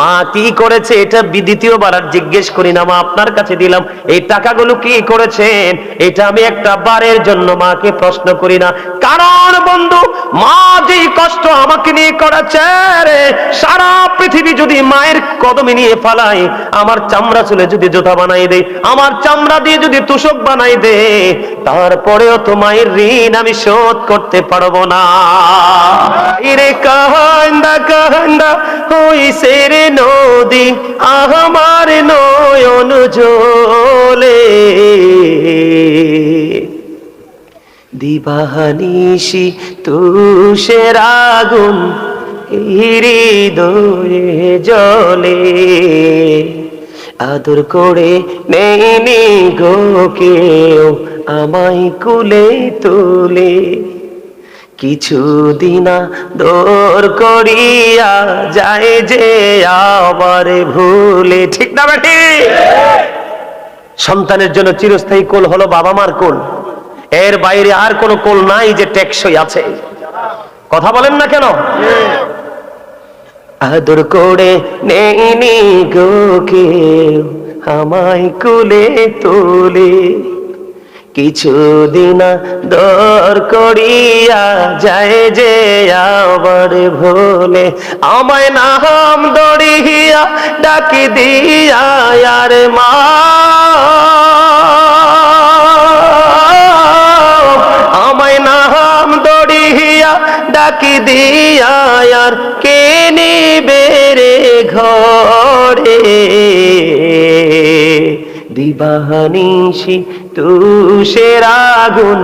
মা কি করেছে এটা দ্বিতীয়বার আর জিজ্ঞেস করি না, মা আপনার কাছে দিলাম। এই টাকাগুলো কি করেছেন? এটা আমি একটা বারের জন্য মাকে প্রশ্ন করি না। কারণ বন্ধু মা যেই কষ্ট আমাকে নিয়ে করেছে রে, সারা পৃথিবী যদি মায়ের কদমে নিয়ে ফালাই আমার চামড়া চুলে যদি জোতা বানাই দেয়, আমার চামড়া দিয়ে যদি তুষক বানাই দে তারপরেও তো মায়ের ঋণ আমি শোধ করতে পারব না। রে কান্দা কান্দা ওই সেরে নদী, আমার নয়ন জলে দিবাহানিসি তুষের আগুন হৃদয়ে জলে। আদর করে নেইনি গো কেউ, আমায় কুলে তুলে। কিছুদিনা দোর করিয়া যায় যে আবার ভুলে। ঠিক না বেটি? সন্তানের জন্য চিরস্থায়ী কোল হলো বাবা মার কোল। এর বাইরে আর কোনো কোল নাই যে টেকসই আছে। কথা বলেন না কেন? আদর করে নেইনি গো কেউ আমায় কুলে তুলে। কিছুদিন দর করিয়া যায় যে আবার ভোলে। আমায় না নাম দড়িয়া ডাকি দিয়া আর মা। আমায় নাম দড়িয়া ডাকি দিয়া আর কে নিবে রে ঘরে? দিবাহানিসি তুষের আগুন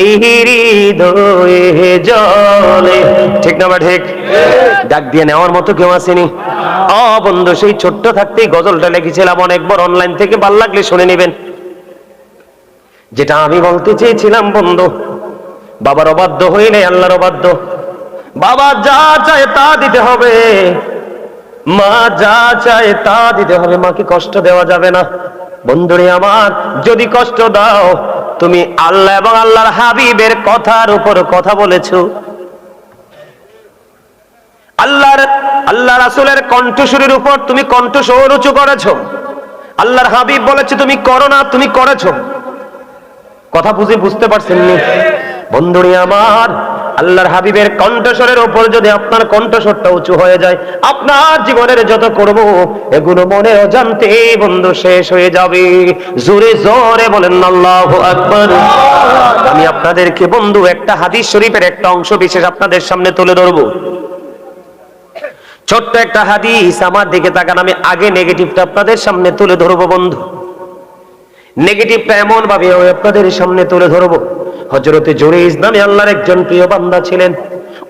হৃদয়ে জলে ঠিক না বা ঠিক? ডাক দিয়ে নেওয়ার মতো কেউ আসেনি। অ বন্ধু, সেই ছোট্ট থাকতেই গজলটা লিখেছিলাম অনেকবার অনলাইন থেকে ভালো লাগলে শুনে নেবেন। যেটা আমি বলতে চেয়েছিলাম, বন্ধু। বাবার অবাধ্য হইলে আল্লাহর অবাধ্য। বাবা যা চায় তা দিতে হবে। মা যা চায় তা দিতে হবে। মাকে কষ্ট দেওয়া যাবে না। বন্ধুরে আমার, যদি কষ্ট দাও, তুমি আল্লাহ এবং আল্লাহর হাবিবের কথার উপর কথা বলেছ। আল্লাহর, আল্লাহ রাসূলের কণ্ঠস্বরের উপর তুমি কণ্ঠস্বর উঁচু করেছ। আল্লাহর হাবিব বলেছে, তুমি করো না, তুমি করেছ। কথা বুঝে বুঝতে পারছেন নি বন্ধুরি আমার, আল্লাহর হাবিবের কণ্ঠস্বরের উপর যদি আপনার কণ্ঠস্বরটা উঁচু হয়ে যায়, আপনার জীবনের যত করব, এগুলো মনে অজান্তে বন্ধু শেষ হয়ে যাবে। জোরে জোরে বলেন, আল্লাহু আকবার। আমি আপনাদেরকে বন্ধু একটা হাদিস শরীফের একটা অংশ বিশেষ আপনাদের সামনে তুলে ধরবো। ছোট্ট একটা হাদিস আমার দিকে তাকান, আমি আগে নেগেটিভটা আপনাদের সামনে তুলে ধরবো বন্ধু। নেগেটিভটা এমন ভাবে আমি আপনাদের সামনে তুলে ধরবো। হজরতে জুরিজ নামে আল্লাহর একজন প্রিয় বান্দা ছিলেন।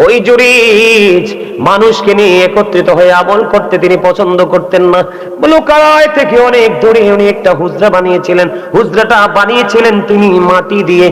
ওই জুরিজ মানুষকে নিয়ে একত্রিত হয়ে আমল করতে তিনি পছন্দ করতেন না। লোকালয় থেকে অনেক দূরে উনি একটা হুজরা বানিয়েছিলেন। হুজরাটা বানিয়েছিলেন তিনি মাটি দিয়ে।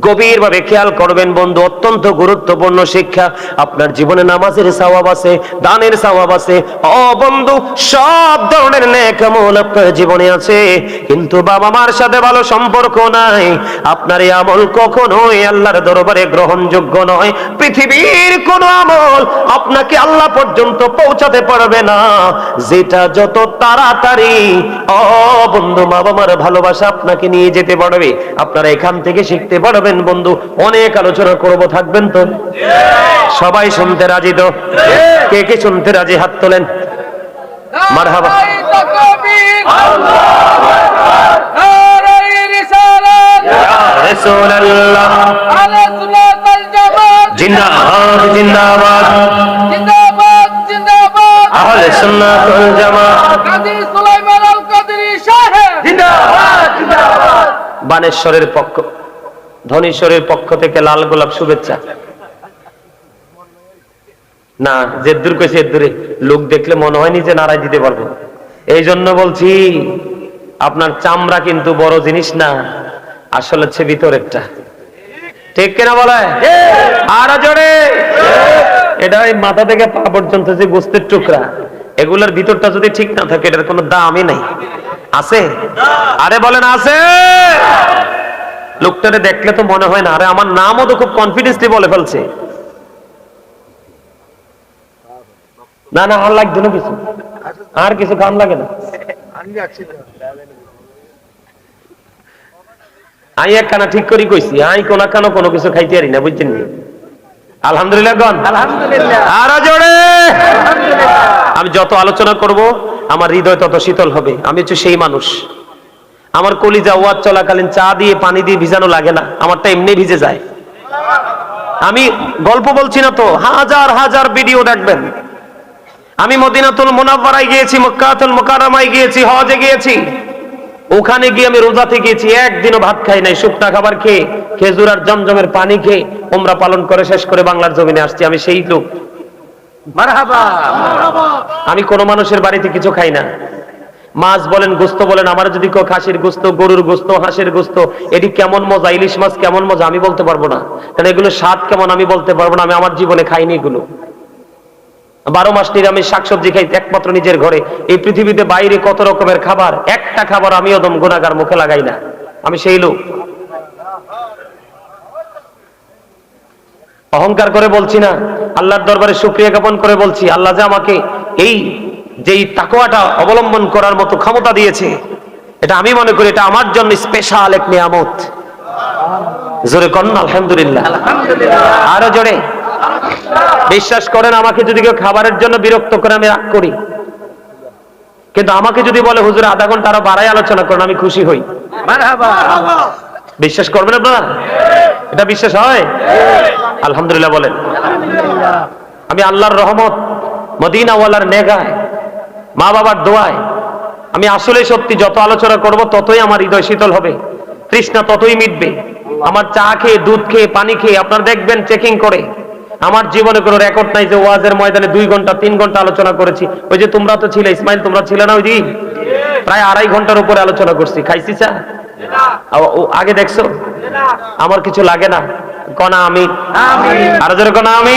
গভীর ভাবে খেয়াল করবেন বন্ধু, অত্যন্ত গুরুত্বপূর্ণ শিক্ষা। আপনার জীবনে নামাজের সওয়াব আছে, দানের সওয়াব আছে। ও বন্ধু, সব ধরনের নেক আপনার জীবনে আছে। কিন্তু বাবা মার সাথে ভালো সম্পর্ক নাই। আপনার এই আমল কখনোই আল্লাহর দরবারে গ্রহণযোগ্য নয়। পৃথিবীর কোন আমল আপনাকে আল্লাহ পর্যন্ত পৌঁছাতে পারবে না। যেটা যত তাড়াতাড়ি, ও বন্ধু বাবা মার ভালোবাসা আপনাকে নিয়ে যেতে পারবে। আপনারা এখান থেকে শিখতে পারবেন বন্ধু, অনেক আলোচনা করব, থাকবেন তো? সবাই শুনতে রাজি তো? কে কে শুনতে রাজি? হাত তোলেন। বানেশ্বরের পক্ষ ধনেশ্বরের পক্ষ থেকে লাল গোলাপ শুভেচ্ছা। না যে দূর কইছে দূরে লোক দেখলে মনে হয়নি যে নারায় দিতে পারব। এই জন্য বলছি, আপনার চামড়া কিন্তু বড় জিনিস না, আসলে হচ্ছে ভিতরেরটা। ঠিক কিনা বলে আরও এটা ওই মাথা থেকে পা পর্যন্ত যে গোস্তের টুকরা, এগুলোর ভিতরটা যদি ঠিক না থাকে, এটার কোনো দামই নাই। আছে? আরে বলেন, আছে? লোকটারে দেখলে তো মনে হয় না। আরে আমার নামও তো খুব কনফিডেন্সলি বলে ফেলছে। না না আর লাগতো না কিছু। আর কিছু কাম লাগে না। আমি একখানা ঠিক করি কইছি আমি কোন কেন কোনো কিছু খাইতে পারি না বুঝছেন আলহামদুলিল্লাহ গন। আলহামদুলিল্লাহ। আরও জোরে! আমি যত আলোচনা করব আমার হৃদয় তত শীতল হবে। আমি হচ্ছে সেই মানুষ। আমার কলিজা ওয়াজ চলাকালীন চা দিয়ে পানি দিয়ে ভিজানো লাগে না, আমারটা এমনি ভিজে যায়। আমি গল্প বলছি না তো, হাজার হাজার ভিডিও দেখবেন। আমি মদিনাতুল মুনাফারায় গিয়েছি, মক্কাতুল মুকাররমায় গিয়েছি, হজে গিয়েছি। ওখানে গিয়ে আমি রোজাতে গিয়েছি, একদিনও ভাত খাই নাই, শুকনা খাবার খেয়ে, খেজুর আর জমজমের পানি খেয়ে ওমরা পালন করে শেষ করে বাংলার জমিনে আসছি, আমি সেই লোক। আমি কোন মানুষের বাড়িতে কিছু খাই না। মাছ বলেন, গোস্ত বলেন, আমার যদি কেউ খাসির গোস্ত, গরুর গোস্ত, হাঁসের গোস্ত, এটি কেমন মজা? ইলিশ মাছ কেমন মজা? আমি বলতে পারব না। কারণ এগুলো স্বাদ কেমন? আমি বলতে পারব না। আমি আমার জীবনে খাইনি এগুলো। বারো মাস নিরামিষ শাকসবজি খাই একমাত্র নিজের ঘরে। এই পৃথিবীতে বাইরে কত রকমের খাবার? একটা খাবার আমি ওদম গুণাগার মুখে লাগাই না। আমি সেই লোক। অহংকার করে বলছি না। আল্লাহর দরবারে শুক্রিয়া জ্ঞাপন করে বলছি, আল্লাহ যে আমাকে এই যেই তাকোয়াটা অবলম্বন করার মতো ক্ষমতা দিয়েছে এটা আমি মনে করি এটা আমার জন্য স্পেশাল এক নিয়ামত। জোরে কন্যা আলহামদুলিল্লাহ আলহামদুলিল্লাহ। আরও জোরে। বিশ্বাস করেন আমাকে যদি কেউ খাবারের জন্য বিরক্ত করে আমি রাগ করি। কিন্তু আমাকে যদি বলে হুজুর আধা ঘণ্টা আরও বাড়াই আলোচনা করেন আমি খুশি হই। বিশ্বাস করবেন আপনারা? এটা বিশ্বাস হয়? আলহামদুলিল্লাহ বলেন। আমি আল্লাহর রহমত মদিনাওয়ালার নেগায় মা বাবার দোয়ায় আমি আসলে সত্যি যত আলোচনা করব ততই আমার হৃদয় শীতল হবে। তৃষ্ণা ততই মিটবে। আমার চা খেয়ে দুধ খেয়ে পানি খেয়ে আপনারা দেখবেন চেকিং করে। আমার জীবনে কোনো রেকর্ড নাই যে ওয়াজের ময়দানে দুই ঘণ্টা তিন ঘণ্টা আলোচনা করেছি। ওই যে তোমরা তো ছিলে ইসমাইল তোমরা ছিলে না ওই দিন? প্রায় আড়াই ঘণ্টার উপরে আলোচনা করছি। খাইছি চা? আগে দেখছ? আমার কিছু লাগে না। কনা আমি। আরও জোরে কনা আমি?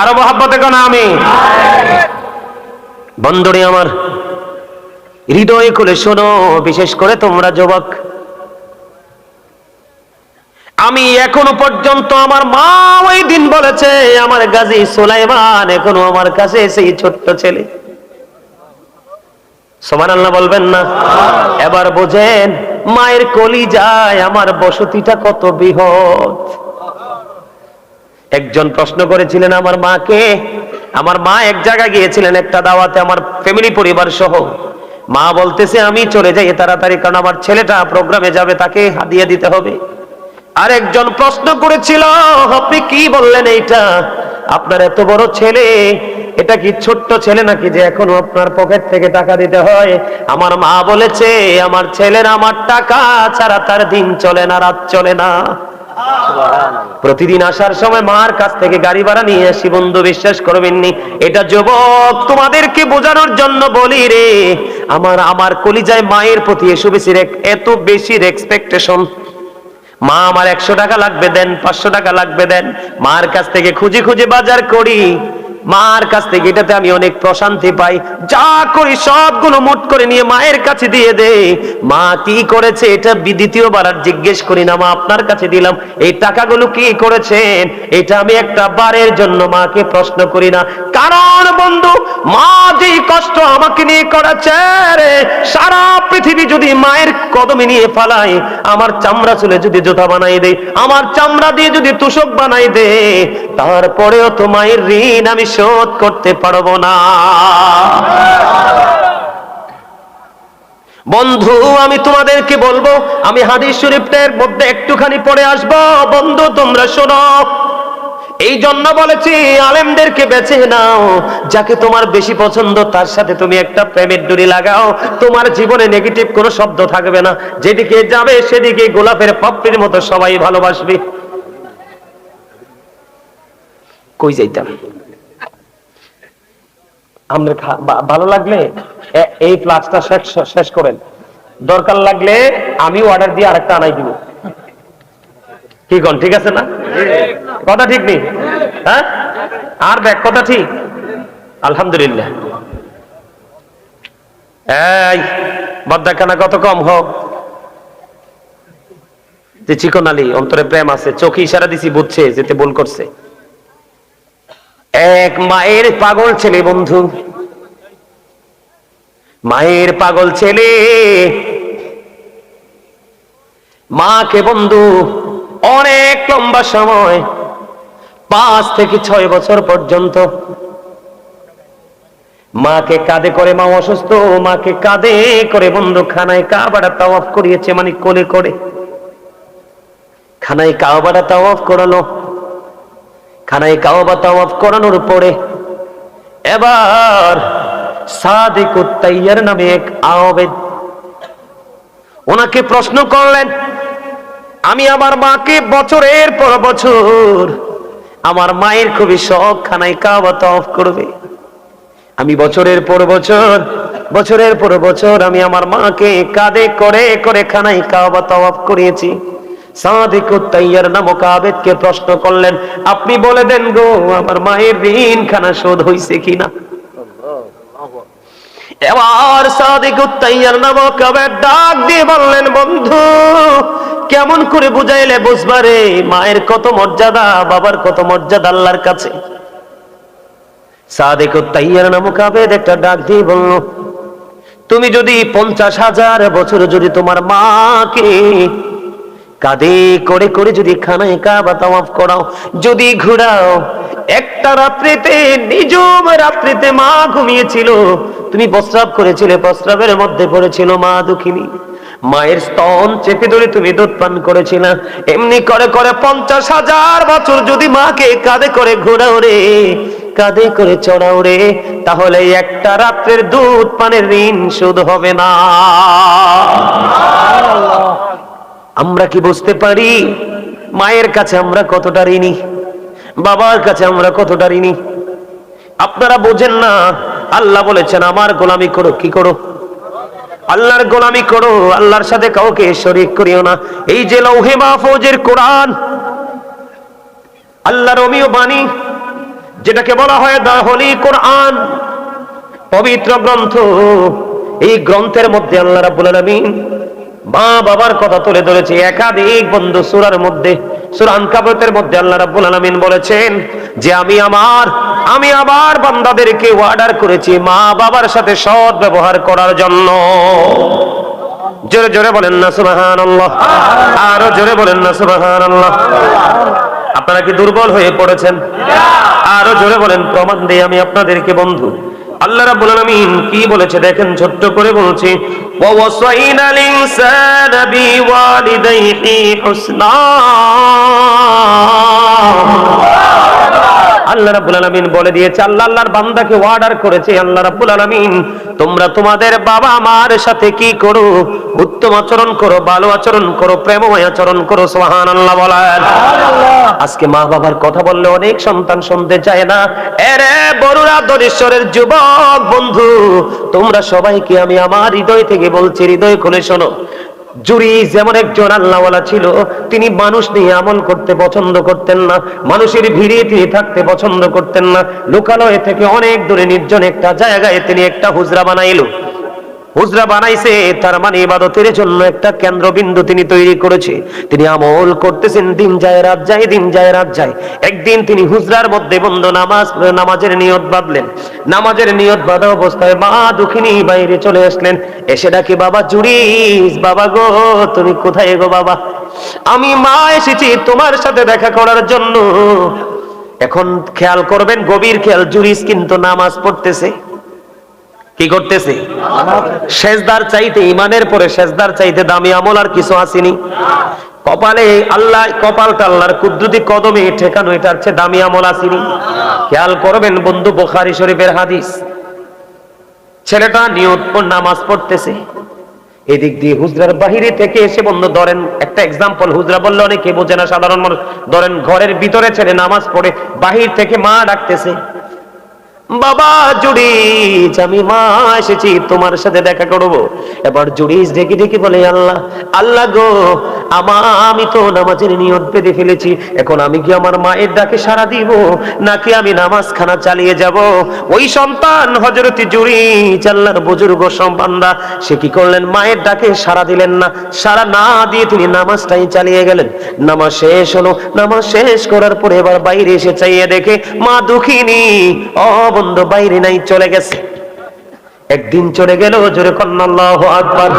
আরও মহাব্বতে কনা আমি? বন্ধুরে আমার হৃদয় খুলে শোনো, বিশেষ করে তোমরা যুবক। আমি এখনও পর্যন্ত আমার মা ওই দিন বলেছে, আমার গাজী সুলাইমান এখনও আমার কাছে সেই ছোট্ট ছেলে। সমান আল্লাহ বলবেন না। এবার বোঝেন, মায়ের কলি যায় আমার বসতিটা কত বৃহৎ। একজন প্রশ্ন করেছিলেন আমার মাকে আমার মা এক জায়গায় গিয়েছিলেন, একটা দাওয়াতে আমার ফ্যামিলি পরিবার সহ। মা বলতেছে, আমি চলে যাই তাড়াতাড়ি, কারণ আমার ছেলেটা প্রোগ্রামে যাবে, তাকে হাদিয়া দিতে হবে। আর একজন প্রশ্ন করেছিল, আপনি কি বললেন এইটা? আপনার এত বড় ছেলে, এটা কি ছোট্ট ছেলে নাকি যে এখনও আপনার পকেট থেকে টাকা দিতে হয়? আমার মা বলেছে, আমার ছেলের আমার টাকা ছাড়া তার দিন চলে না, রাত চলে না। প্রতিদিন আসার সময় মার কাছ থেকে গাড়ি ভাড়া নিয়ে আসি, বন্ধু বিশ্বাস করবেননি। এটা যুবক, তোমাদেরকে বোঝানোর জন্য বলি রে, আমার আমার কলিজায় মায়ের প্রতি এসো বেশি এত বেশি এক্সপেকটেশন মা আমার একশো টাকা লাগবে দেন, পাঁচশো টাকা লাগবে দেন। মার কাছ থেকে খুঁজে খুঁজে বাজার করি। মার কাছ থেকে এটাতে আমি অনেক প্রশান্তি পাই। যা করি সবগুলো মুট করে নিয়ে মায়ের কাছে দিয়ে দে মা কি করেছে এটা দ্বিতীয়বার আর জিজ্ঞেস করি না, মা আপনার কাছে দিলাম। এই টাকাগুলো কি করেছেন? এটা আমি একটা বারের জন্য মাকে প্রশ্ন করি না। কারণ বন্ধু, মা যেই কষ্ট আমাকে নিয়ে করেছে সারা পৃথিবী যদি মায়ের কদমে নিয়ে ফালাই আমার চামড়া চুলে যদি জুতা বানাই দেয়, আমার চামড়া দিয়ে যদি তুষক বানাই দে তারপরেও তো মায়ের ঋণ আমি শোধ করতে পারব না। বন্ধু, আমি তোমাদেরকে বলব, আমি হাদিস শরীফের মধ্যে একটুখানি পড়ে আসব। বন্ধু, তোমরা শোনো। এই জন্য বলেছি, আলেমদেরকে বেছে নাও। যাকে তোমার বেশি পছন্দ, তার সাথে তুমি একটা প্রেমের ডুরি লাগাও। তোমার জীবনে নেগেটিভ কোনো শব্দ থাকবে না। যেদিকে যাবে, সেদিকে গোলাপের পাপড়ির মতো সবাই ভালোবাসবে। কই যাইতাম? আপনার ভালো লাগলে এই ফ্লাক্সটা শেষ করেন। দরকার লাগলে আমি অর্ডার দিয়ে আরেকটা আনাই দিব। কি কন, ঠিক আছে না? কথা ঠিক নেই? হ্যাঁ? আর দেখ কথা ঠিক? আলহামদুলিল্লাহ। এই বদ্দাখানা কত কম হোক। যে চিকন আলী, অন্তরে প্রেম আছে, চোখে ইশারা দিছি বুঝছে, যেতে ভুল করছে। এক মায়ের পাগল ছেলে, বন্ধু। মায়ের পাগল ছেলে। মাকে, বন্ধু, অনেক লম্বা সময়, পাঁচ থেকে ছয় বছর পর্যন্ত। মাকে কাঁধে করে মা অসুস্থ, মাকে কাঁধে করে বন্ধু খানায় কাবাটা তাওয়াফ করিয়েছে মানে কোলে করে। খানায় কাবাটা তাওয়াফ করানো খানায় কাবা তাওয়াফ করানোর পরে এবার সাদিক তাইয়ার নামে এক আবেদ ওনাকে প্রশ্ন করলেন, আমি আমার মাকে বছরের পর বছর আমার মায়ের খুবই শখ খানায় কাবা তাওয়াফ করবে। আমি বছরের পর বছর, বছরের পর বছর আমি আমার মাকে কাঁধে করে করে খানায় কাবা তাওয়াফ করিয়েছি। সাদিক তাইয়ার নামক আবেদকে প্রশ্ন করলেন, আপনি বলে দেন গো, আমার মায়ের ঋণ খানা শোধ হইছে কিনা? এবার সাদিক তাইয়ার নামক আবেদ ডাক দিয়ে বললেন, বন্ধু, কেমন করে বুঝাইলে বুঝবারে মায়ের কত মর্যাদা, বাবার কত মর্যাদা আল্লাহর কাছে? সাদেক তাইয়ার নামক আবেদ একটা ডাক দিয়ে বলল, তুমি যদি পঞ্চাশ হাজার বছর যদি তোমার মাকে কাঁধে করে করে যদি খানায় কাবা তাওয়াফ করাও, যদি ঘুরাও, একটা রাত্রিতে নিজম রাত্রিতে মা ঘুমিয়েছিল। তুমি প্রস্রাব করেছিলে, প্রস্রাবের মধ্যে পড়েছিল মা দুঃখিনী। মায়ের স্তন চেপে ধরে তুমি দুধ পান করেছিল। এমনি করে করে পঞ্চাশ হাজার বছর যদি মাকে কাঁধে করে ঘোরাও রে কাঁধে করে চড়াও রে, তাহলে একটা রাত্রের দুধ পানের ঋণ শোধ হবে না। আমরা কি বুঝতে পারি? মায়ের কাছে আমরা কতটা ঋণী? বাবার কাছে আমরা কতটা ঋণী? আপনারা বোঝেন না। আল্লাহ বলেছেন, আমার গোলামি করো, কি করো? আল্লাহর গোলামি করো, আল্লাহর সাথে কাউকে শরীক করিও না। এই যে লৌহে মাহফুজের কোরআন, আল্লাহর অমীয় বাণী, যেটাকে বলা হয় দা হলি কোরআন, পবিত্র গ্রন্থ, এই গ্রন্থের মধ্যে আল্লাহ রাব্বুল আলামিন মা বাবার কথা তুলে ধরেছে। একাধিক বন্ধু সূরার মধ্যে, সূরা আনকাবুতের মধ্যে আল্লাহ বলেছেন যে আমি আমার, আমি বান্দাদেরকে অর্ডার করেছি মা বাবার সাথে সৎ ব্যবহার করার জন্য। জোরে জোরে বলেন না সুবহানাল্লাহ। আরও জোরে বলেন না সুবহানাল্লাহ। আপনারা কি দুর্বল হয়ে পড়েছেন? আরও জোরে বলেন, প্রমাণ দেই আমি আপনাদেরকে বন্ধু। আল্লাহ রাব্বুল আলামিন কি বলেছে? দেখেন ছোট্ট করে বলছি ওয়া ওয়াসাইনাল ইনসানা বিওয়ালিদাইহি হুসনা। আল্লাহ রাব্বুল আলামিন বলে দিয়েছে আল্লাহ আল্লাহর বান্দাকে অর্ডার করেছে আল্লাহ রাব্বুল আলামিন তোমরা তোমাদের বাবা মার সাথে কি করো? উত্তম আচরণ করো ভালো আচরণ করো প্রেমময় আচরণ করো সোহান সুবহানাল্লাহ বলেন। আজকে মা বাবার কথা বললে অনেক সন্তান শুনতে চায় না। এরে বড়রা দরেশ্বরের যুবক বন্ধু তোমরা সবাইকে আমি আমার হৃদয় থেকে বলছি হৃদয় খুলে শোনো। জুরি যেমন একজন আল্লাহওয়ালা ছিল, তিনি মানুষ নিয়ে আমল করতে পছন্দ করতেন না, মানুষের ভিড়ে তিনি থাকতে পছন্দ করতেন না। লোকালয় থেকে অনেক দূরে নির্জন একটা জায়গায় তিনি একটা হুজরা বানাইলো। হুজরা বানাইছে, তার মানে ইবাদতের জন্য একটা কেন্দ্রবিন্দু তিনি তৈরি করেছে। তিনি আমল করতেছেন, দিন যায়, রাত যায়, দিন যায়, রাত যায়। একদিন তিনি হুজরার মধ্যে বন্ধ নামাজ, নামাজের নিয়ত বাঁধলেন। নামাজের নিয়ত বাঁধা অবস্থায় মা দুঃখিনী বাইরে চলে আসলেন। এসে ডাকে, বাবা, জুরিস, বাবা গো, তুমি কোথায় গো বাবা? আমি মা এসেছি তোমার সাথে দেখা করার জন্য। এখন খেয়াল করবেন, গভীর খেয়াল, জুরিস কিন্তু নামাজ পড়তেছে। কি করতেছে? শেষদার চাইতে ইমানের পরে শেষদার চাইতে দামি আমল আর কিছু আসেনি। কপালে আল্লাহ, কপালটা আল্লাহর কুদরতি কদমে ঠেকানো, এটার চেয়ে দামি আমল আসেনি। খেয়াল করবেন বন্ধু, বোখারি শরীফের হাদিস। ছেলেটা নিয়ত নামাজ পড়তেছে। এদিক দিয়ে হুজরার বাহিরে থেকে এসে বন্ধু, ধরেন একটা এক্সাম্পল হুজরা বললে, অনেকে বোঝে না, সাধারণ মানুষ। ধরেন ঘরের ভিতরে ছেলে নামাজ পড়ে, বাহির থেকে মা ডাকতেছে। বাবা জুড়িস আমি মা এসেছি, তোমার সাথে দেখা করব। এবার জুড়িস ডেকে ডেকে বলে, আল্লাহ আল্লাহ গো, আমা, আমি তো নামাজের নিয়ত বেঁধে ফেলেছি। এখন আমি কি আমার মায়ের ডাকে সারা দিব, নাকি আমি নামাজ খানা চালিয়ে যাব? ওই সন্তান হজরতি জুড়িস আল্লাহর বুজুর্গ সম্পান্দা সে কি করলেন? মায়ের ডাকে সারা দিলেন না। সারা না দিয়ে তিনি নামাজটাই চালিয়ে গেলেন। নামাজ শেষ হলো। নামাজ শেষ করার পরে এবার বাইরে এসে চাইয়ে দেখে, মা দুঃখিনী ও বন্ধু বাইরে নাই চলে গেছে। একদিন চলে গেল জোরে কন্যা আল্লাহু আকবার।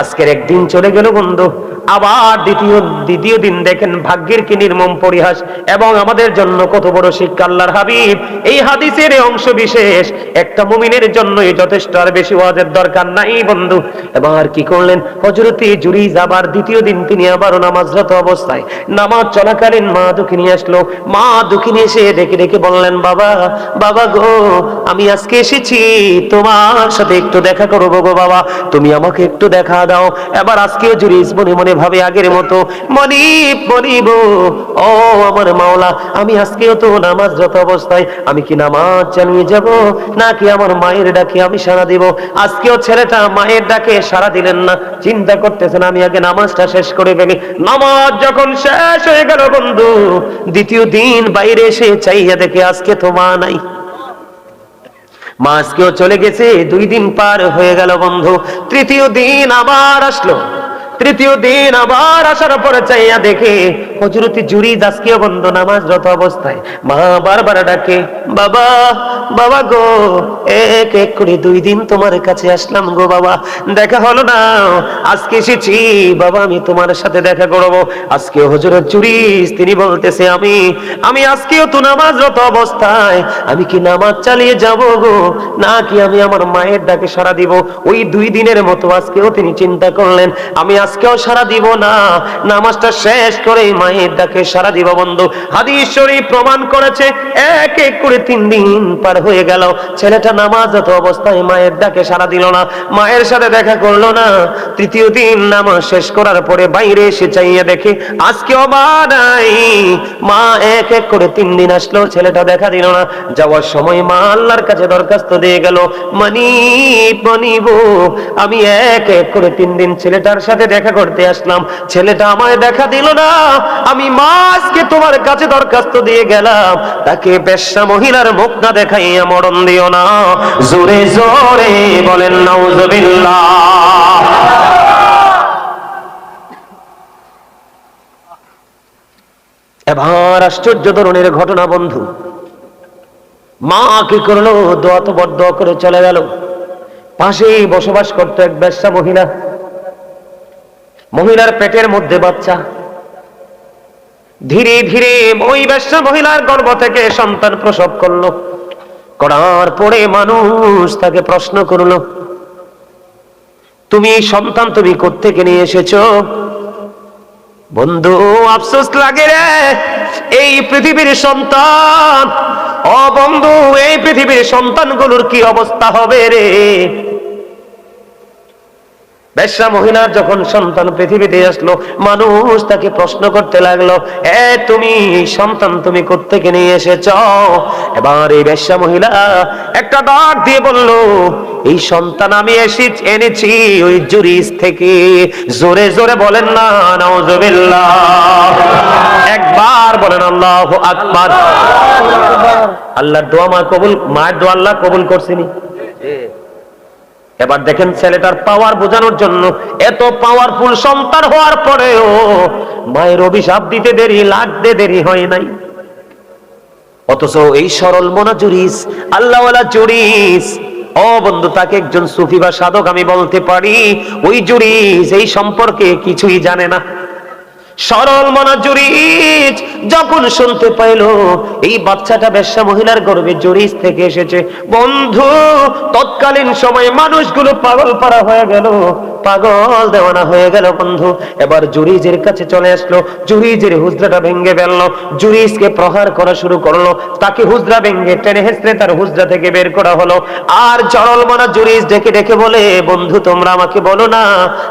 আজকের একদিন চলে গেল বন্ধু। আবার দ্বিতীয় দ্বিতীয় দিন দেখেন ভাগ্যের কি নির্মম পরিহাস এবং আমাদের জন্য কত বড় শিক্ষা আল্লাহর হাবিব। এই হাদিসের অংশ বিশেষ। একটা মুমিনের জন্যই যথেষ্ট আর বেশি ওয়াজের দরকার নাই বন্ধু। এবার কি করলেন? হজরতে জুরিজ আবার দ্বিতীয় দিন তিনি আবারও নামাজরত অবস্থায়। নামাজ চলাকালীন মা দুঃখিনী আসলো। মা দুঃখিনী এসে ডেকে ডেকে বললেন, বাবা বাবা গো, আমি আজকে এসেছি। তোমার সাথে একটু দেখা করব গো বাবা। তুমি আমাকে একটু দেখা দাও। এবার আজকেও জুরিস মনে মনে ভাবে আগের মতো মনিব মনিব ও আমার মাওলা, আমি আজকেও তো নামাজরত অবস্থায়, আমি কি নামাজ চালিয়ে যাব? নাকি আমার মায়ের ডাকে আমি সারা দিব? আজকেও ছেলেটা মায়ের ডাকে সারা দিলেন না। চিন্তা করতেছেন, আমি আগে নামাজটা শেষ করে ফেলি। নামাজ যখন শেষ হয়ে গেল বন্ধু, দ্বিতীয় দিন বাইরে এসে চাইয়া দেখে আজকে তো মা নাই। মা আজকেও চলে গেছে, দুই দিন পার হয়ে গেল বন্ধু। তৃতীয় দিন আবার আসলো। তৃতীয় দিন আবার আসার পরে চাইয়া দেখে হজরতি জুরি দাসকেও বন্ধ নামাজরত অবস্থায়। মা বারবার ডাকে, বাবা বাবা গো, এক এক করে দুই দিন তোমার কাছে আসলাম গো বাবা, দেখা হলো না, আজকে এসেছি, বাবা, আমি তোমার সাথে দেখা করব। আজকে হজরত জুরিস তিনি বলতেছে, আমি আমি আজকেও তো নামাজ নামাজরত অবস্থায়, আমি কি নামাজ চালিয়ে যাব গো? নাকি আমি আমার মায়ের ডাকে সারা দিব? ওই দুই দিনের মতো আজকেও তিনি চিন্তা করলেন, আমি আজকেও সারা দিব না। নামাজটা শেষ করে মায়ের ডাকে সারা দিব বন্ধু। হাদিস প্রমাণ করেছে, এক এক করে তিন দিন পার হয়ে গেল। ছেলেটা নামাজত অবস্থায় মায়ের ডাকে সারা দিল না। মায়ের সাথে দেখা করল না। তৃতীয় দিন নামাজ শেষ করার পরে বাইরে এসে চাইয়ে দেখে, আজকে মা নাই। মা এক এক করে তিন দিন আসলো, ছেলেটা দেখা দিল না। যাওয়ার সময় মা আল্লাহর কাছে দরখাস্ত দিয়ে গেল মানি মানিব, আমি এক এক করে তিন দিন ছেলেটার সাথে দেখা করতে আসলাম। ছেলেটা আমায় দেখা দিল না। আমি মাসকে তোমার কাছে দরখাস্ত দিয়ে গেলাম। তাকে বেশ্যা মহিলার মুখ না দেখাইয়া মরণ দিও না। জোরে জোরে বলেন, নাউজুবিল্লাহ। এবার আশ্চর্য ধরনের ঘটনা, বন্ধু। মা কি করল? দোয়া তো বড় করে চলে গেল। পাশেই বসবাস করতো এক ব্যবসা মহিলা। মহিলার পেটের মধ্যে বাচ্চা। ধীরে ধীরে ওই ব্যবসা মহিলার গর্ভ থেকে সন্তান প্রসব করল। করার পরে মানুষ তাকে প্রশ্ন করল, তুমি সন্তান তুমি কোত্থেকে নিয়ে এসেছ? বন্ধু, আফসোস লাগে রে, এই পৃথিবীর সন্তান ও বন্ধু এই পৃথিবীর সন্তানগুলোর কি অবস্থা হবে রে? বেশ্যা মহিলার যখন সন্তান পৃথিবীতে আসলো, মানুষ তাকে প্রশ্ন করতে লাগল, এ, তুমি সন্তান তুমি কোত্থেকে নিয়ে এসেছ? এবার এই বেশ্যা মহিলা একটা ডাক দিয়ে বলল, এই সন্তান আমি এসে এনেছি ওই জুরিস থেকে। জোরে জোরে বলেন না, নাউজুবিল্লাহ। একবার বলেন, আল্লাহ আকবার। আল্লাহর দোয়া মা কবুল, মায়ের দোয়া আল্লাহ কবুল করছিনি? এবার দেখেন ছেলেটার পাওয়ার বোঝানোর জন্য এত পাওয়ারফুল সন্তান হওয়ার পরেও মায়ের অভিশাপ দিতে দেরি, লাগতে দেরি হয় নাই। অথচ এই সরল মনা জুরিস আল্লাহওয়ালা জুরিস, ও বন্ধু, তাকে একজন সুফি বা সাধক আমি বলতে পারি, ওই জুরিস এই সম্পর্কে কিছুই জানে না। সরল মনা জুরিজ, যখন শুনতে পাইলো, এই বাচ্চাটা বেশ্যা মহিলার গর্ভে জুরিজ থেকে এসেছে। বন্ধু, তৎকালীন সময়ে মানুষগুলো পাগল পারা হয়ে গেল। পাগল দেওয়ানা হয়ে গেল, বন্ধু। এবার জুরিজের কাছে চলে আসলো। জুরিজের হুজরাটা ভেঙে ফেলল। জুরিজকে প্রহার করা শুরু করল। তাকে হুজরা ভেঙে টেনে হেসড়ে তার হুজরা থেকে বের করা হলো। আর জরল মনা জুরিজ ডেকে ডেকে বলে, বন্ধু, তোমরা আমাকে বলো না,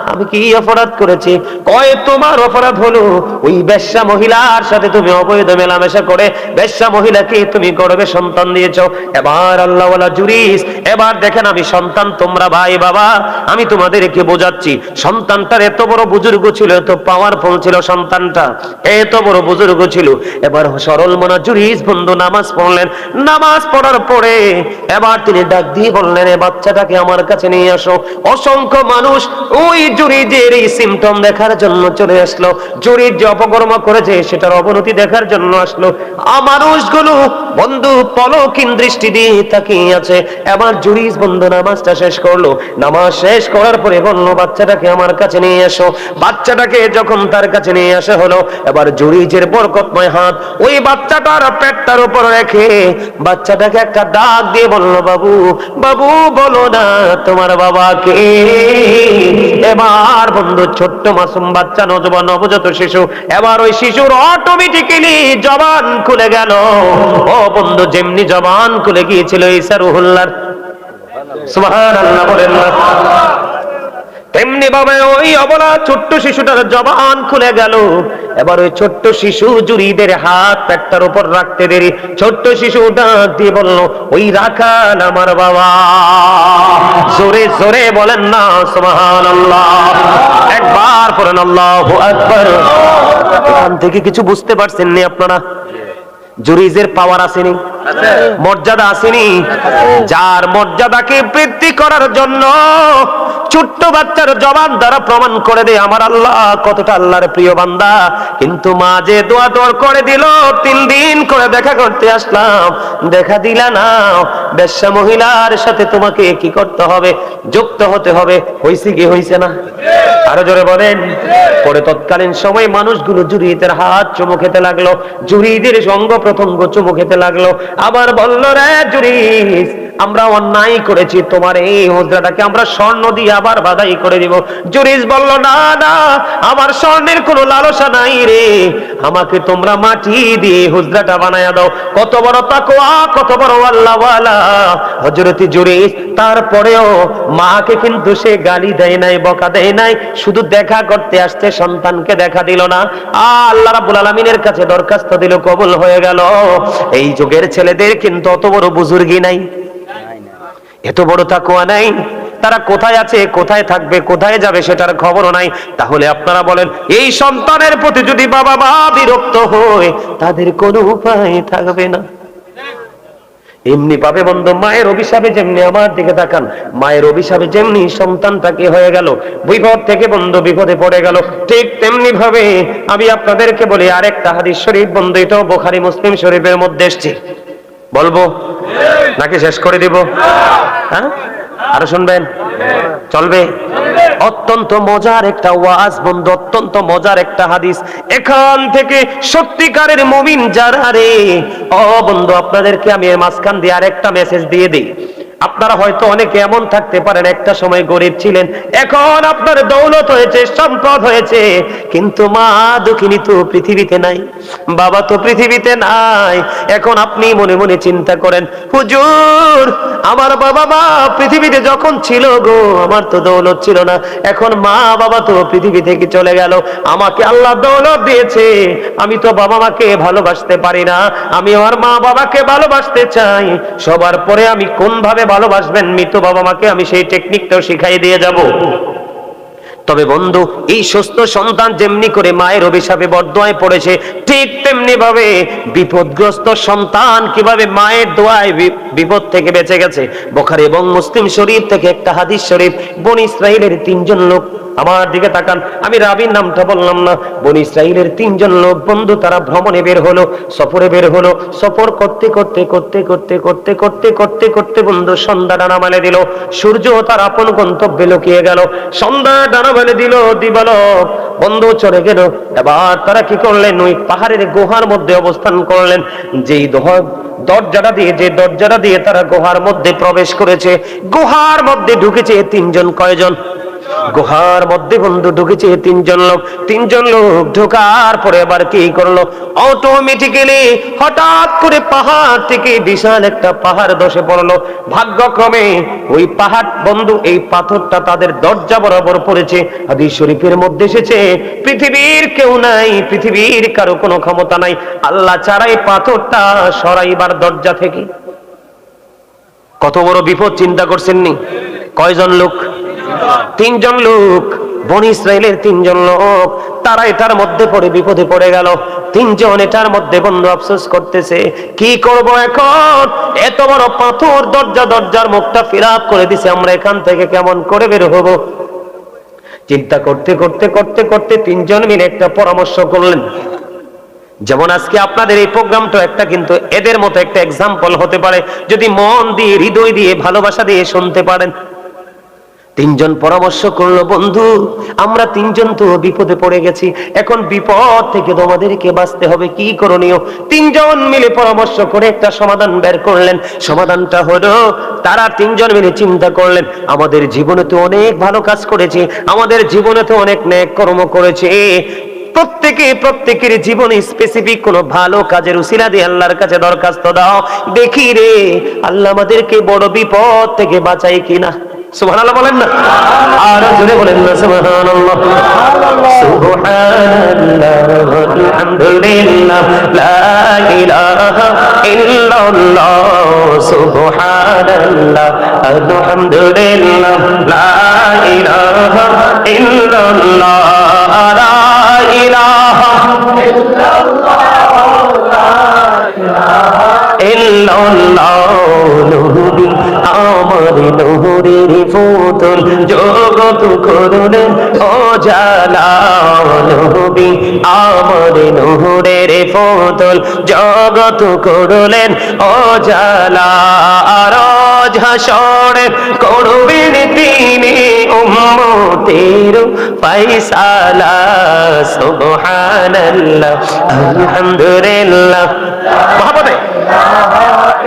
আমি কি অপরাধ করেছি? কয়, তোমার অপরাধ হলো হলো ওই বেশ্যা মহিলার সাথে তুমি অবৈধ মেলামেশা করে বেশ্যা মহিলাকে তুমি গর্বে সন্তান দিয়েছ। এবার আল্লাহওয়ালা জুরিস, এবার দেখেন আমি সন্তান তোমরা ভাই বাবা, আমি তোমাদেরকে বোঝাচ্ছি, সন্তানটার এত বড় বুজুর্গ ছিল, এত পাওয়ারফুল ছিল সন্তানটা, এত বড় বুজুর্গ ছিল। এবার সরল মনা জুরিস বন্ধু নামাজ পড়লেন। নামাজ পড়ার পরে এবার তিনি ডাক দিয়ে বললেন, এ বাচ্চাটাকে আমার কাছে নিয়ে আসো। অসংখ্য মানুষ ওই জুরিদের এই সিমটম দেখার জন্য চলে আসলো। জুরির যে অপকর্ম করেছে, সেটার অবনতি দেখার জন্য আসলো। মানুষগুলো বন্ধু পলকিন দৃষ্টি দিয়ে তাকিয়ে আছে। এবার জুরিজ বন্ধু নামাজটা শেষ করল। নামাজ শেষ করার পরে বলল বাচ্চাটাকে আমার কাছে নিয়ে এসো। বাচ্চাটাকে যখন তার কাছে নিয়ে আসা হলো, এবার জুরিজের বরকতময় হাত ওই বাচ্চাটার পেটটার উপর রেখে বাচ্চাটাকে একটা ডাক দিয়ে বলল, বাবু বাবু, বলো না তোমার বাবাকে। এবার বন্ধু, ছোট্ট মাসুম বাচ্চা নজবান নবজাত শিশু, এবার ওই শিশুর অটোমেটিক্যালি জবান খুলে গেল। ও বন্ধু, যেমনি জবান খুলে গিয়েছিল ইসারুহুল্লার সুবহানাল্লাহ বলেন না। তেমনি ভাবে ওই অবলা ছোট্ট শিশুটার জবান খুলে গেল। এবার ওই ছোট্ট শিশু জুরিদের হাত পেটটার উপর রাখতে দেরি। ছোট্ট শিশু ডাক দিয়ে বলল, ওই রাখাল আমার বাবা। জোরে জোরে বলেন না, সুবহানাল্লাহ। একবার পড়েন, আল্লাহু আকবার। এখান থেকে কিছু বুঝতে পারছেন নি আপনারা? জুরিজের পাওয়ার আসেনি। মর্যাদা আসেনি। যার মর্যাদাকে বৃদ্ধি করার জন্য ছোট্ট বাচ্চার জবান দ্বারা প্রমাণ করে দে, আমার আল্লাহ, কতটা আল্লাহর প্রিয় বান্দা। কিন্তু মা যে দোয়া দোয়ার করে দিল, তিন দিন করে দেখা করতে আসলাম। দেখা দিলা না। বেশ্যা মহিলার সাথে তোমাকে কি করতে হবে? যুক্ত হতে হবে। হইছে কি হইছে না? আরও জোরে বলেন। পরে তৎকালীন সময় মানুষগুলো জুরিদের হাত চুমু খেতে লাগল। জুরিদের সঙ্গ প্রথঙ্গ চুমু খেতে লাগল। আবার বলল, রে জুরিস, আমরা অন্যায় করেছি, তোমার এই মুদ্রাটাকে আমরা স্বর্ণ দিয়ে আবার বাধাই করে দিব। জুরিস বলল, না না, আমার স্বর্ণের কোনো লালসা নাই রে। আমাকে তোমরা মাটি দিয়ে হুজরাটা বানায়া দাও। কত বড় তাকওয়া, কত বড় আল্লাহওয়ালা। হযরতি জুরিস, তারপরেও মাকে কিন্তু সে গালি দেয় নাই, বকা দেয় নাই, শুধু দেখা করতে আসতে সন্তানকে দেখা দিল না। আল্লাহ রাব্বুল আলামিনের কাছে দরখাস্ত দিল, কবুল হয়ে গেল। এই যুগের ছেলেদের কিন্তু অত বড় বুজুর্গি নাই। এত বড় তাকুয়া নাই। তারা কোথায় আছে, কোথায় থাকবে, কোথায় যাবে সেটার খবরও নাই। তাহলে আপনারা বলেন, এই সন্তানের প্রতি যদি বাবা মা বিরক্ত হয়, তাদের কোনো উপায় থাকবে না। এমনি পাবে বন্ধ, মায়ের অভিশাপে যেমনি আমার দিকে তাকান, মায়ের অভিশাপে যেমনি সন্তানটাকে হয়ে গেল, বিপদ থেকে বন্ধু বিপদে পড়ে গেল, ঠিক তেমনি ভাবে আমি আপনাদেরকে বলি, আরেকটা হাদিস শরীফ বন্ধু এটাও বোখারি, মুসলিম শরীফের মধ্যে এসছে। বলব? নাকি শেষ করে দিব? হ্যাঁ? আরও শুনবেন? চলবে? অত্যন্ত মজার একটা ওয়াজ বন্ধু অত্যন্ত মজার একটা হাদিস। এখান থেকে সত্যিকারের মুমিন যারা রে? ও বন্ধু আপনাদেরকে আমি এর মাঝখান দিয়ে আরেকটা মেসেজ দিয়ে দিই। আপনারা হয়তো অনেকে এমন থাকতে পারেন, একটা সময় গরিব ছিলেন, এখন আপনার দৌলত হয়েছে, সম্পদ হয়েছে, কিন্তু মা দুঃখিনী তো পৃথিবীতে নাই, বাবা তো পৃথিবীতে নাই, এখন আপনি মনে মনে চিন্তা করেন, হুজুর, আমার বাবা মা পৃথিবীতে যখন ছিল গো, আমার তো দৌলত ছিল না, এখন মা বাবা তো পৃথিবী থেকে চলে গেল, আমাকে আল্লাহ দৌলত দিয়েছে, আমি তো বাবা মাকে ভালোবাসতে পারি না আমি আমার মা বাবাকে ভালোবাসতে চাই, সবার পরে আমি কোন ভাবে ভালোবাসবেন, মৃত বাবা মাকে আমি সেই টেকনিকটাও শিখাই দিয়ে যাব। তবে বন্ধু, এই সুস্থ সন্তান যেমনি করে মায়ের অভিশাপে বরদোয়ায় পড়েছে, ঠিক তেমনি ভাবে বিপদগ্রস্ত সন্তান কীভাবে মায়ের দোয়ায় বিপদ থেকে বেঁচে গেছে? বোখারি এবং মুসলিম শরীফ থেকে একটা হাদিস শরীফ, বন ইসরাইলের তিনজন লোক আমার দিকে তাকান। আমি রাবির নামটা বললাম না। বন ইসরাইলের তিনজন লোক, বন্ধু, তারা ভ্রমণে বের হলো, সফরে বের হলো। সফর করতে করতে করতে করতে করতে করতে করতে করতে বন্ধু, সন্ধ্যা ডানা মেলে দিল। সূর্য তার আপন গন্তব্যে লুকিয়ে গেল। সন্ধ্যা ডানা মেলে দিল দিবাল বন্ধু চলে গেল। এবার তারা কি করলেন? ওই পাহাড়ের গুহার মধ্যে অবস্থান করলেন। যেই দহ- দরজাটা দিয়ে, যে দরজাটা দিয়ে তারা গুহার মধ্যে প্রবেশ করেছে, গুহার মধ্যে ঢুকেছে তিনজন কয়জন? গুহার মধ্যে বন্ধু ঢুকেছে তিনজন লোক। তিনজন লোক ঢোকার পরে আবার কি করল? অটোমেটিক্যালি হঠাৎ করে পাহাড় থেকে বিশাল একটা পাহাড় ধসে পড়ল। ভাগ্যক্রমে ওই পাহাড়, বন্ধু, এই পাথরটা তাদের দরজা বরাবর পড়েছে। হাদিস শরীফের মধ্যে এসেছে, পৃথিবীর কেউ নাই, পৃথিবীর কারও কোনো ক্ষমতা নাই। আল্লাহ ছাড়াই পাথরটা সরাইবার দরজা থেকে। কত বড় বিপদ, চিন্তা করছেননি? কয়জন লোক? তিনজন লোক, বন ইসরায়েলের তিনজন লোক, তারা এটার মধ্যে পড়ে, বিপদে পড়ে গেল। তিনজন এটার মধ্যে বন্ধু আফসোস করতেছে, কি করব এখন? এত বড় পাথর, দরজা, দরজার মুখটা ফিরাপ করে দিছে, আমরা এখান থেকে কেমন করে বের হব? চিন্তা করতে করতে করতে করতে তিনজন মিলে একটা পরামর্শ করলেন। যেমন আজকে আপনাদের এই প্রোগ্রামটা একটা কিন্তু এদের মতো একটা এক্সাম্পল হতে পারে। যদি মন দিয়ে, হৃদয় দিয়ে, ভালোবাসা দিয়ে শুনতে পারেন। তিনজন পরামর্শ করল, বন্ধু, আমরা তিনজন তো বিপদে পড়ে গেছি। এখন বিপদ থেকে তোমাদেরকে বাঁচতে হবে, কি করণীয়? তিনজন মিলে পরামর্শ করে একটা সমাধান বের করলেন। সমাধানটা হলো, তারা তিনজন মিলে চিন্তা করলেন, আমাদের জীবনে তো অনেক ভালো কাজ করেছি, আমাদের জীবনে তো অনেক ন্যাক কর্ম করেছি। প্রত্যেকে, প্রত্যেকের জীবনে স্পেসিফিক কোন ভালো কাজের উসিলা দিয়ে আল্লাহর কাছে দরখাস্ত দাও। দেখি রে, আল্লাহ আমাদেরকে বড় বিপদ থেকে বাঁচাই কিনা? সুবহানাল্লাহ বলেন না। আর জোরে বলেন না, সুবহানাল্লাহ। সুবহানাল্লাহ, আলহামদুলিল্লাহ, লা ইলাহা ইল্লাল্লাহ, সুবহানাল্লাহ, আলহামদুলিল্লাহ, লা ইলাহা ইল্লাল্লাহ, লা ইলাহা নবী আমার নহরের ফুতুল জগত করুন ও জালা নবী। আমার নহরের ফুতুল জগত করলেন ও জালা আর ঝাসরে করবেন তিনি উম্মতের ফাইসালা সুবহানাল্লাহ, আলহামদুলিল্লাহ।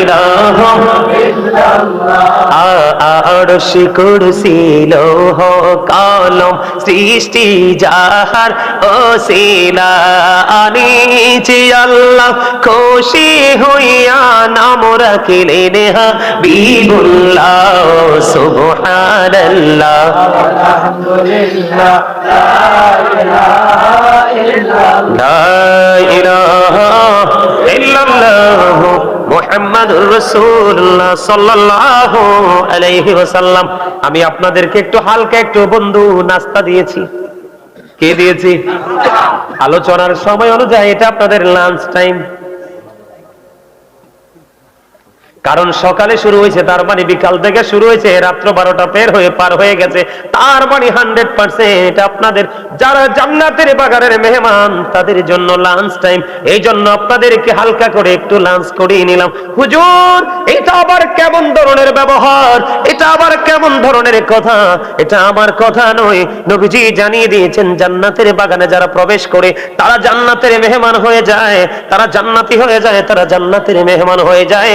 ইলাহা আরশি কুরসি লৌহ কলম সৃষ্টি যাহার ওসিলা আনিছি আল্লাহ খুশি হইয়া নাম রাখিলেন হাবিবুল্লাহ সুবহানাল্লাহ। লা ইলাহা ইল্লাল্লাহ। মুহাম্মাদুর রাসূলুল্লাহ সাল্লাল্লাহু আলাইহি ওয়াসাল্লাম। আমি আপনাদেরকে একটু হালকা একটু বন্ধু নাস্তা দিয়েছি। কে দিয়েছি? আলোচনার সময় অনুযায়ী এটা আপনাদের লাঞ্চ টাইম কারণ সকালে শুরু হয়েছে, তার মানে বিকাল থেকে শুরু হয়েছে, রাত্র বারোটা পের হয়ে, পার হয়ে গেছে। তার মানে হান্ড্রেড পার্সেন্ট আপনাদের, যারা জান্নাতের বাগানের মেহমান, তাদের জন্য লাঞ্চ টাইম এই জন্য আপনাদেরকে হালকা করে একটু লাঞ্চ করিয়ে নিলাম। হুজুর, এটা আবার কেমন ধরনের ব্যবহার? এটা আবার কেমন ধরনের কথা? এটা আমার কথা নয়। নবীজি জানিয়ে দিয়েছেন, জান্নাতের বাগানে যারা প্রবেশ করে, তারা জান্নাতের মেহমান হয়ে যায়। তারা জান্নাতি হয়ে যায়, তারা জান্নাতের মেহমান হয়ে যায়।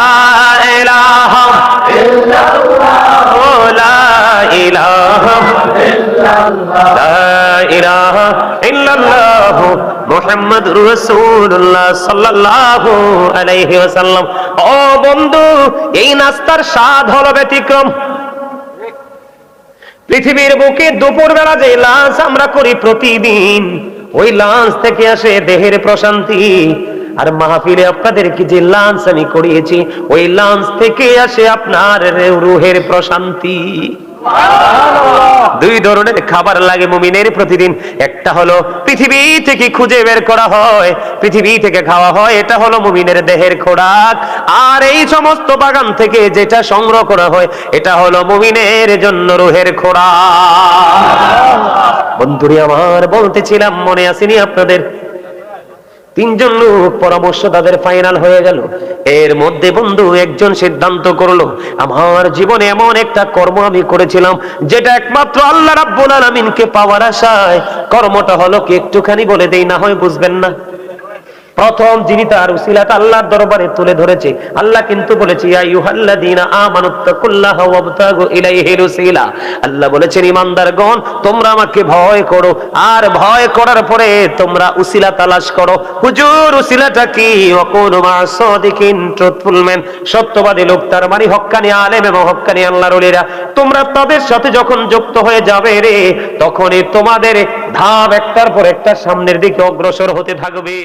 পৃথিবীর বুকে দুপুরবেলা যে লাঞ্চ আমরা করি প্রতিদিন, ওই লাঞ্চ থেকে আসে দেহের প্রশান্তি। আর মাহফিলে আপনাদেরকে যে লাঞ্চ আমি করিয়েছি, ওই লাঞ্চ থেকে আসে আপনার রুহের প্রশান্তি। দুই ধরনের খাবার লাগে মুমিনের প্রতিদিন। একটা হলো পৃথিবী থেকে খুঁজে বের করা হয়, পৃথিবী থেকে খাওয়া হয়, এটা হলো মুমিনের দেহের খোরাক। আর এই সমস্ত বাগান থেকে যেটা সংগ্রহ করা হয়, এটা হলো মুমিনের জন্য রুহের খোরাক। বন্ধুরি, আমার বলতেছিলাম মনে আসেনি আপনাদের? তিনজন লোক পরামর্শ তাদের ফাইনাল হয়ে গেল। এর মধ্যে বন্ধু একজন সিদ্ধান্ত করল, আমার জীবনে এমন একটা কর্ম আমি করেছিলাম, যেটা একমাত্র আল্লাহ রাব্বুল আলামিনকে পাওয়ার আশায়। কর্মটা হলো কি একটুখানি বলে দেই, না হয় বুঝবেন না। প্রথম যিনি তার উসিলাটা আল্লাহর দরবারে তুলে ধরেছে, আল্লাহ কিন্তু বলেছে, ইয়া আমানুত্তাকুল্লাহ ওয়াবতাগু ইলাইহির উসিলা আল্লাহ বলেছেন, ইমানদারগণ, তোমরা আমাকে ভয় করো, আর ভয় করার পরে তোমরা উসিলা তালাশ করো। হুজুর, উসিলাটা কি? ওয়াকুনু মা'আস সাদিকিন, ট্রুথফুল ম্যান। সত্যবাদী লোক, তার মানে হক্কানি আলেম এবং হক্কানি আল্লাহর ওলিরা। তোমরা তাদের সাথে যখন যুক্ত হয়ে যাবে রে, তখনই তোমাদের ধাপ একটার পর একটা সামনের দিকে অগ্রসর হতে থাকবে।